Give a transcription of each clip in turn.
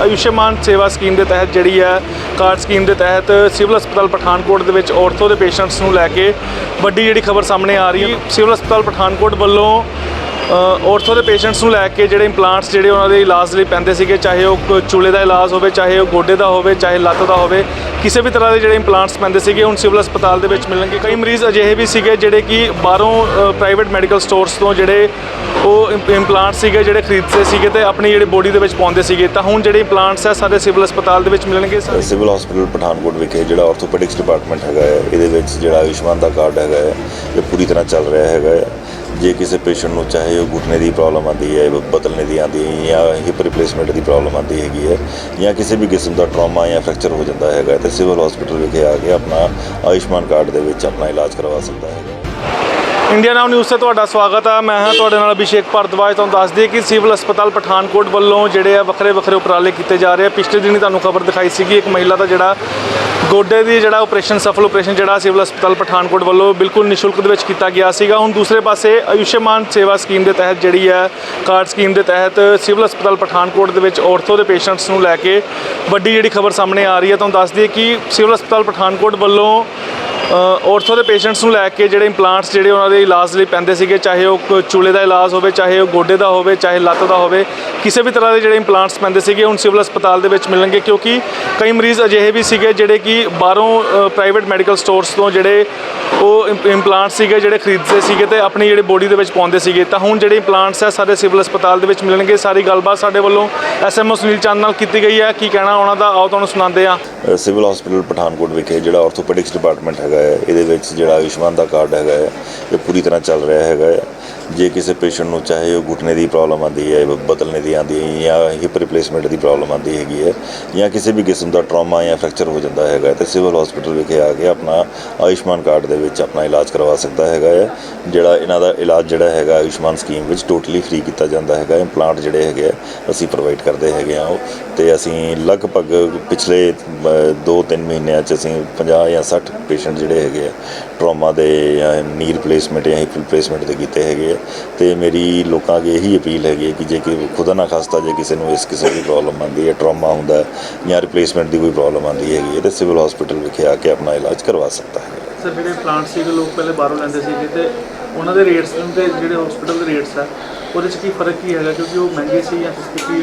ਆਯੁਸ਼ਮਾਨ ਸੇਵਾ ਸਕੀਮ ਦੇ ਤਹਿਤ ਜਿਹੜੀ ਹੈ, ਕਾਰਡ ਸਕੀਮ ਦੇ ਤਹਿਤ ਸਿਵਲ ਹਸਪਤਾਲ ਪਠਾਨਕੋਟ ਦੇ ਵਿੱਚ ਔਰਥੋ ਦੇ ਪੇਸ਼ੈਂਟਸ ਨੂੰ ਲੈ ਕੇ ਵੱਡੀ ਜਿਹੜੀ ਖਬਰ ਸਾਹਮਣੇ ਆ ਰਹੀ ਹੈ। ਸਿਵਲ ਹਸਪਤਾਲ ਪਠਾਨਕੋਟ ਵੱਲੋਂ ਔਰਥੋ ਦੇ ਪੇਸ਼ੈਂਟਸ ਨੂੰ ਲੈ ਕੇ ਜਿਹੜੇ ਇੰਪਲਾਂਟਸ ਜਿਹੜੇ ਉਹਨਾਂ ਦੇ ਇਲਾਜ ਲਈ ਪੈਂਦੇ ਸੀਗੇ, ਚਾਹੇ ਉਹ ਕ- ਚੂਲੇ ਦਾ ਇਲਾਜ ਹੋਵੇ, ਚਾਹੇ ਉਹ ਗੋਡੇ ਦਾ ਹੋਵੇ, ਚਾਹੇ ਲੱਤ ਦਾ ਹੋਵੇ ਕਿਸੇ ਵੀ ਤਰ੍ਹਾਂ ਦੇ ਜਿਹੜੇ ਇੰਪਲਾਂਟਸ ਪੈਂਦੇ ਸੀਗੇ, ਹੁਣ ਸਿਵਲ ਹਸਪਤਾਲ ਦੇ ਵਿੱਚ ਮਿਲਣਗੇ। ਕਈ ਮਰੀਜ਼ ਅਜਿਹੇ ਵੀ ਸੀਗੇ ਜਿਹੜੇ ਕਿ ਬਾਹਰੋਂ ਪ੍ਰਾਈਵੇਟ ਮੈਡੀਕਲ ਸਟੋਰਸ ਤੋਂ ਜਿਹੜੇ ਉਹ ਇੰਪਲਾਂਟ ਸੀਗੇ, ਜਿਹੜੇ ਖਰੀਦਦੇ ਸੀਗੇ ਤੇ ਆਪਣੀ ਜਿਹੜੇ ਬੋਡੀ ਦੇ ਵਿੱਚ ਪਾਉਂਦੇ ਸੀਗੇ। ਤਾਂ ਹੁਣ ਜਿਹੜੇ ਇੰਪਲਾਂਟਸ ਹੈ ਸਾਡੇ ਸਿਵਲ ਹਸਪਤਾਲ ਦੇ ਵਿੱਚ ਮਿਲਣਗੇ ਸਿਵਲ ਹਸਪੀਟਲ ਪਠਾਨਕੋਟ ਵਿਖੇ ਜਿਹੜਾ ਆਰਥੋਪੈਡਿਕਸ ਡਿਪਾਰਟਮੈਂਟ ਹੈਗਾ ਹੈ, ਇਹਦੇ ਵਿੱਚ ਜਿਹੜਾ ਆਯੁਸ਼ਮਾਨ ਦਾ ਕਾਰਡ ਹੈਗਾ ਹੈ, ਇਹ ਪੂਰੀ ਤਰ੍ਹਾਂ ਚੱਲ ਰਿਹਾ ਹੈਗਾ ਹੈ। ਜੇ ਕਿਸੇ ਪੇਸ਼ੈਂਟ ਨੂੰ ਚਾਹੇ ਉਹ ਘੁਟਨੇ ਦੀ ਪ੍ਰੋਬਲਮ ਆਉਂਦੀ ਹੈ ਬਦਲਣੇ ਦੀ ਆਉਂਦੀ ਹੈ, ਜਾਂ ਹਿਪ ਰਿਪਲੇਸਮੈਂਟ ਦੀ ਪ੍ਰੋਬਲਮ ਆਉਂਦੀ ਹੈਗੀ ਹੈ, ਜਾਂ ਕਿਸੇ ਵੀ ਕਿਸਮ ਦਾ ਟਰਾਮਾ ਜਾਂ ਫ੍ਰੈਕਚਰ ਹੋ ਜਾਂਦਾ ਹੈਗਾ ਹੈ ਤੇ ਸਿਵਲ ਹਸਪੀਟਲ ਵਿਖੇ ਆ ਕੇ ਆਪਣਾ ਆਯੁਸ਼ਮਾਨ ਕਾਰਡ ਦੇ ਵਿੱਚ ਆਪਣਾ ਇਲਾਜ ਕਰਵਾ ਸਕਦਾ ਹੈਗਾ ਇੰਡੀਆ ਨਾਓ ਨਿਊਜ਼ ਤੇ ਤੁਹਾਡਾ ਸਵਾਗਤ ਹੈ ਮੈਂ ਹਾਂ ਤੁਹਾਡੇ ਨਾਲ ਅਭਿਸ਼ੇਕ ਭਾਰਦਵਾਜ। ਤੁਹਾਨੂੰ ਦੱਸ ਦਈਏ ਕਿ ਸਿਵਲ ਹਸਪਤਾਲ ਪਠਾਨਕੋਟ ਵੱਲੋਂ ਜਿਹੜੇ ਆ ਵੱਖਰੇ ਵੱਖਰੇ ਉਪਰਾਲੇ ਕੀਤੇ ਜਾ ਰਹੇ ਆ। ਪਿਛਲੇ ਦਿਨੀ ਤੁਹਾਨੂੰ ਖਬਰ ਦਿਖਾਈ ਸੀਗੀ, ਇੱਕ ਮਹਿਲਾ ਦਾ ਜਿਹੜਾ ਗੋਡੇ ਦੀ ਜਿਹੜਾ ਆਪਰੇਸ਼ਨ ਸਫਲ ਆਪਰੇਸ਼ਨ ਜਿਹੜਾ ਸਿਵਲ ਹਸਪਤਾਲ ਪਠਾਨਕੋਟ ਵੱਲੋਂ ਬਿਲਕੁਲ ਨਿਸ਼ੁਲਕ ਦੇ ਵਿੱਚ ਕੀਤਾ ਗਿਆ ਸੀਗਾ। ਹੁਣ ਦੂਸਰੇ ਪਾਸੇ ਆਯੁਸ਼ਮਾਨ ਸੇਵਾ ਸਕੀਮ ਦੇ ਤਹਿਤ ਜਿਹੜੀ ਹੈ, ਕਾਰਡ ਸਕੀਮ ਦੇ ਤਹਿਤ ਸਿਵਲ ਹਸਪਤਾਲ ਪਠਾਨਕੋਟ ਦੇ ਵਿੱਚ ਔਰਥੋ ਦੇ ਪੇਸ਼ੈਂਟਸ ਨੂੰ ਲੈ ਕੇ ਵੱਡੀ ਜਿਹੜੀ ਖਬਰ ਸਾਹਮਣੇ ਆ ਰਹੀ ਹੈ। ਤੁਹਾਨੂੰ ਦੱਸ ਦਈਏ ਕਿ ਸਿਵਲ ਹਸਪਤਾਲ ਪਠਾਨਕੋਟ ਵੱਲੋਂ ਔਰਥੋ ਦੇ ਪੇਸ਼ੈਂਟਸ ਨੂੰ ਲੈ ਕੇ ਜਿਹੜੇ ਇੰਪਲਾਂਟਸ ਜਿਹੜੇ ਉਹਨਾਂ ਦੇ ਇਲਾਜ ਲਈ ਪੈਂਦੇ ਸੀਗੇ, ਚਾਹੇ ਉਹ ਕ- ਚੂਲੇ ਦਾ ਇਲਾਜ ਹੋਵੇ, ਚਾਹੇ ਉਹ ਗੋਡੇ ਦਾ ਹੋਵੇ, ਚਾਹੇ ਲੱਤ ਦਾ ਹੋਵੇ, ਕਿਸੇ ਵੀ ਤਰ੍ਹਾਂ ਦੇ ਜਿਹੜੇ ਇੰਪਲਾਂਟਸ ਪੈਂਦੇ ਸੀਗੇ, ਹੁਣ ਸਿਵਲ ਹਸਪਤਾਲ ਦੇ ਵਿੱਚ ਮਿਲਣਗੇ ਕਿਉਂਕਿ ਕਈ ਮਰੀਜ਼ ਅਜਿਹੇ ਵੀ ਸੀਗੇ ਜਿਹੜੇ ਕਿ ਬਾਹਰੋਂ ਪ੍ਰਾਈਵੇਟ ਮੈਡੀਕਲ ਸਟੋਰਸ ਤੋਂ ਜਿਹੜੇ ਉਹ ਇੰਪਲਾਂਟਸ ਸੀਗੇ, ਜਿਹੜੇ ਖਰੀਦਦੇ ਸੀਗੇ ਤੇ ਆਪਣੀ ਜਿਹੜੇ ਬੋਡੀ ਦੇ ਵਿੱਚ ਪਾਉਂਦੇ ਸੀਗੇ। ਤਾਂ ਹੁਣ ਜਿਹੜੇ ਇੰਪਲਾਂਟਸ ਆ, ਸਾਡੇ ਸਿਵਲ ਹਸਪਤਾਲ ਦੇ ਵਿੱਚ ਮਿਲਣਗੇ। ਸਾਰੀ ਗੱਲਬਾਤ ਸਾਡੇ ਵੱਲੋਂ ਐਸਐਮਓ ਸੁਨੀਲ ਚੰਦ ਨਾਲ ਕੀਤੀ ਗਈ ਹੈ। ਕੀ ਕਹਿਣਾ ਉਹਨਾਂ ਦਾ? ਆਓ ਤੁਹਾਨੂੰ ਸੁਣਾਉਂਦੇ ਆ ਸਿਵਲ ਹਸਪੀਟਲ ਪਠਾਨਕੋਟ ਵਿਖੇ ਜਿਹੜਾ ਆਰਥੋਪੈਡਿਕਸ ਡਿਪਾਰਟਮੈਂਟ ਹੈਗਾ ਹੈ। ਇਹਦੇ ਵਿੱਚ ਜਿਹੜਾ ਆਯੁਸ਼ਮਾਨ ਦਾ ਕਾਰਡ ਹੈਗਾ ਹੈ, ਇਹ ਪੂਰੀ ਤਰ੍ਹਾਂ ਚੱਲ ਰਿਹਾ ਹੈਗਾ ਹੈ। ਜੇ ਕਿਸੇ ਪੇਸ਼ੈਂਟ ਨੂੰ ਚਾਹੇ ਉਹ ਘੁਟਨੇ ਦੀ ਪ੍ਰੋਬਲਮ ਆਉਂਦੀ ਹੈ ਬਦਲਣੇ ਦੀ ਆਉਂਦੀ ਹੈ, ਜਾਂ ਹਿਪ ਰਿਪਲੇਸਮੈਂਟ ਦੀ ਪ੍ਰੋਬਲਮ ਆਉਂਦੀ ਹੈਗੀ ਹੈ, ਜਾਂ ਕਿਸੇ ਵੀ ਕਿਸਮ ਦਾ ਟਰਾਮਾ ਜਾਂ ਫ੍ਰੈਕਚਰ ਹੋ ਜਾਂਦਾ ਹੈਗਾ ਹੈ ਤੇ ਸਿਵਲ ਹਸਪੀਟਲ ਵਿਖੇ ਆ ਕੇ ਆਪਣਾ ਆਯੁਸ਼ਮਾਨ ਕਾਰਡ ਦੇ ਵਿੱਚ ਆਪਣਾ ਇਲਾਜ ਕਰਵਾ ਸਕਦਾ ਹੈਗਾ ਹੈ, ਜਿਹੜਾ ਇਹਨਾਂ ਦਾ ਇਲਾਜ ਜਿਹੜਾ ਹੈਗਾ ਆਯੁਸ਼ਮਾਨ ਸਕੀਮ ਵਿੱਚ ਟੋਟਲੀ ਫ੍ਰੀ ਕੀਤਾ ਜਾਂਦਾ ਹੈਗਾ ਇੰਪਲਾਂਟ ਜਿਹੜੇ ਹੈਗੇ ਆ ਅਸੀਂ ਪ੍ਰੋਵਾਈਡ ਕਰਦੇ ਹੈਗੇ ਆ ਉਹ, ਤੇ ਅਸੀਂ ਲਗਭਗ ਪਿਛਲੇ 2-3 ਮਹੀਨਿਆਂ ਚ ਅਸੀਂ 50 ਜਾਂ 60 ਪੇਸ਼ੈਂਟ ਜਿਹੜੇ ਹੈਗੇ ਆ ਟਰਾਮਾ ਦੇ ਜਾਂ ਨੀ ਰਿਪਲੇਸਮੈਂਟ ਜਾਂ ਹਿਪ ਰਿਪਲੇਸਮੈਂਟ ਦੇ ਕੀਤੇ ਹੈਗੇ ਆ ਤੇ ਮੇਰੀ ਲੋਕਾਂ ਅੱਗੇ ਇਹੀ ਅਪੀਲ ਹੈਗੀ ਹੈ ਕਿ ਜੇ ਕਿ ਖੁਦਾ ਨਾ ਖਾਸਤਾ ਜੇ ਕਿਸੇ ਨੂੰ ਇਸ ਕਿਸਮ ਦੀ ਪ੍ਰੋਬਲਮ ਆਉਂਦੀ ਹੈ ਟਰਾਮਾ ਹੁੰਦਾ ਜਾਂ ਰਿਪਲੇਸਮੈਂਟ ਦੀ ਕੋਈ ਪ੍ਰੋਬਲਮ ਆਉਂਦੀ ਹੈਗੀ ਹੈ ਤੇ ਸਿਵਲ ਹਸਪੀਟਲ ਵਿਖੇ ਆ ਕੇ ਆਪਣਾ ਇਲਾਜ ਕਰਵਾ ਸਕਦਾ ਹੈ। ਸਰ ਜਿਹੜੇ ਪਲਾਂਟ ਸੀਗੇ ਲੋਕ ਪਹਿਲੇ ਬਾਹਰੋਂ ਲੈਂਦੇ ਸੀਗੇ ਤੇ ਉਹਨਾਂ ਦੇ ਰੇਟਸ ਤੇ ਜਿਹੜੇ ਹਸਪੀਟਲ ਦੇ ਰੇਟਸ ਆ ਉਹਦੇ 'ਚ ਕੀ ਫ਼ਰਕ ਕੀ ਹੈਗਾ ਕਿਉਂਕਿ ਉਹ ਮਹਿੰਗੇ ਸੀ ਜਾਂ ਸਸਤੇ ਕੀ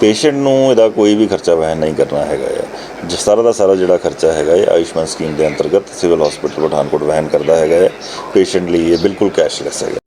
ਪੇਸ਼ੈਂਟ ਨੂੰ ਇਹਦਾ ਕੋਈ ਵੀ ਖਰਚਾ ਵਹਿਨ ਨਹੀਂ ਕਰਨਾ ਹੈਗਾ ਹੈ ਜਿਸ ਸਾਰਾ ਦਾ ਸਾਰਾ ਜਿਹੜਾ ਖਰਚਾ ਹੈਗਾ ਇਹ ਆਯੁਸ਼ਮਾਨ ਸਕੀਮ ਦੇ ਅੰਤਰਗਤ ਸਿਵਲ ਹਸਪੀਟਲ ਪਠਾਨਕੋਟ ਵਹਿਨ ਕਰਦਾ ਹੈਗਾ ਹੈ ਪੇਸ਼ੈਂਟ ਲਈ ਇਹ ਬਿਲਕੁਲ ਕੈਸ਼ਲੈਸ ਹੈਗਾ।